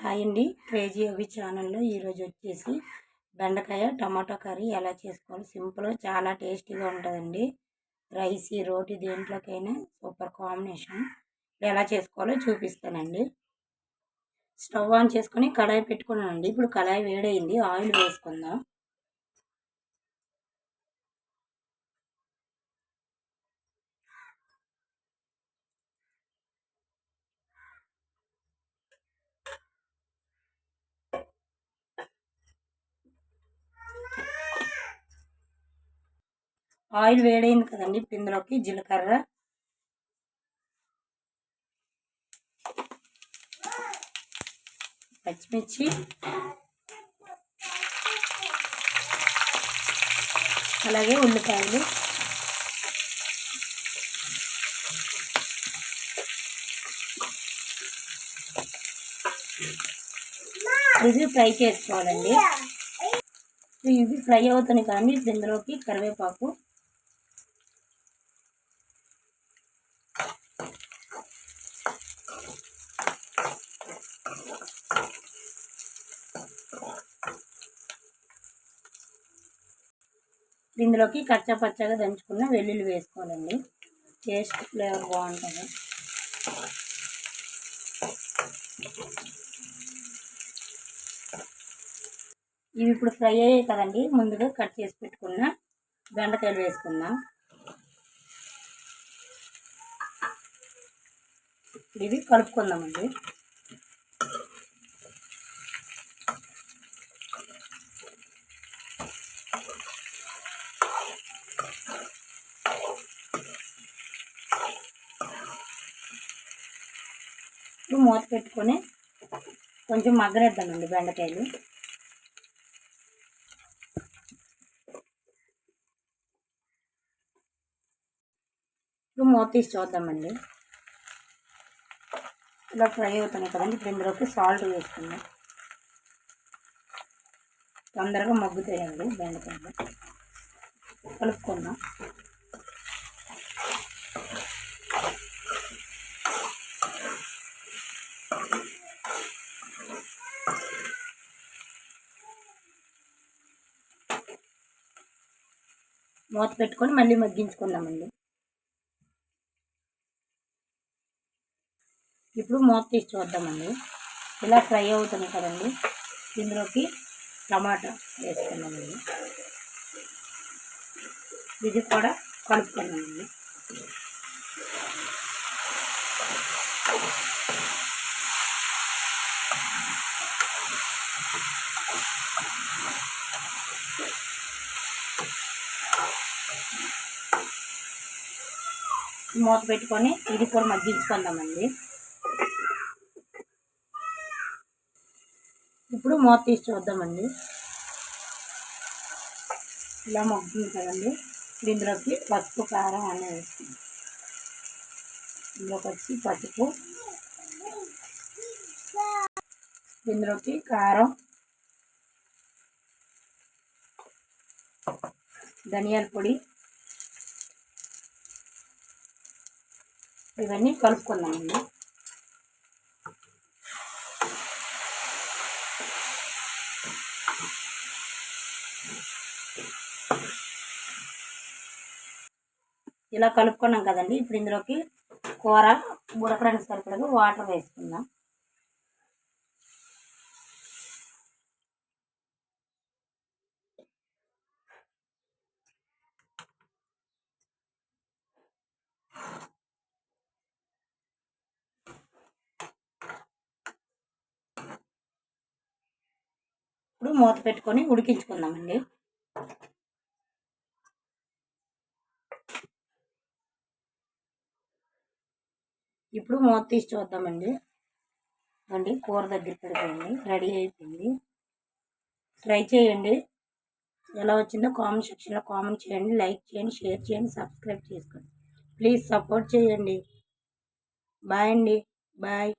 Hi అండి. Crazy అవి ఛానల్లో ఈరోజు వచ్చేసి బెండకాయ టమాటో కర్రీ ఎలా చేసుకోవాలి? సింపుల్ చాలా టేస్టీగా ఉంటుందండి. రైస్ రోటి దేంట్లోకైనా సూపర్ కాంబినేషన్. ఎలా చేసుకోవాలో చూపిస్తానండి. స్టవ్ ఆన్ చేసుకొని కడాయి పెట్టుకున్నానండి. ఇప్పుడు కడాయి వేడైంది. ఆయిల్ వేసుకుందాం. ఆయిల్ వేడైంది కదండి ఇప్పుడు ఇందులోకి జీలకర్ర. పచ్చిమిర్చి. అలాగే ఉల్లిపాయలు. ఇది ఫ్రై చేసుకోవాలండి. ఇవి ఫ్రై అవుతుంది కానీ ఇందులోకి కరివేపాకు. ఇందులోకి కచ్చా పచ్చగా దంచుకున్న వెల్లుల్లి వేసుకోవాలండి. టేస్ట్ ఫ్లేవర్ బాగుంటుంది. ఇవి ఇప్పుడు ఫ్రై అయ్యాయి కదండి. ముందుగా కట్ చేసి పెట్టుకున్న బెండకాయలు వేసుకుందాం. ఇది కలుపుకుందామండి. ఇప్పుడు మూత పెట్టుకొని కొంచెం మగ్గనిద్దామండి బెండకాయలు. ఇప్పుడు మూత తీసి చూద్దామండి. ఇలా ఫ్రై అవుతున్నాయి కదండి ఇప్పుడు ఇందులోకి సాల్ట్ వేసుకుందాం. తొందరగా మగ్గుతాయండి బెండకాయలు. కలుపుకుందాం. మూత పెట్టుకొని మళ్ళీ మగ్గించుకుందామండి. ఇప్పుడు మూత తీసి చూద్దామండి. ఇలా ఫ్రై అవుతుంది కదండి. ఇందులోకి టమాటా వేసుకున్నామండి ఇది కూడా కలుపుకున్నామండి మూత పెట్టుకొని ఇది కూడా మగ్గించుకుందామండి. ఇప్పుడు మూత తీసి చూద్దామండి. ఇలా మగ్గుతుంది కదండి. ఇందులోకి పసుపు కారం అనేది వేస్తుంది ఇందులోకి వచ్చి పసుపు. ఇందులోకి కారం. ధనియాల పొడి. ఇవన్నీ కలుపుకుందామండి. ఇలా కలుపుకున్నాం కదండి. ఇప్పుడు ఇందులోకి కూర ఉడకడానికి సరిపడగా వాటర్ వేసుకుందాం. ఇప్పుడు మూత పెట్టుకొని ఉడికించుకుందామండి. ఇప్పుడు మూత తీసి చూద్దామండి. అండి కూర దగ్గర పడిపోయింది రెడీ అయిపోయింది. ట్రై చేయండి. ఎలా వచ్చిందో కామెంట్ సెక్షన్లో కామెంట్ చేయండి లైక్ చేయండి షేర్ చేయండి సబ్స్క్రైబ్ చేసుకోండి. ప్లీజ్ సపోర్ట్ చేయండి. బాయ్ అండి. బాయ్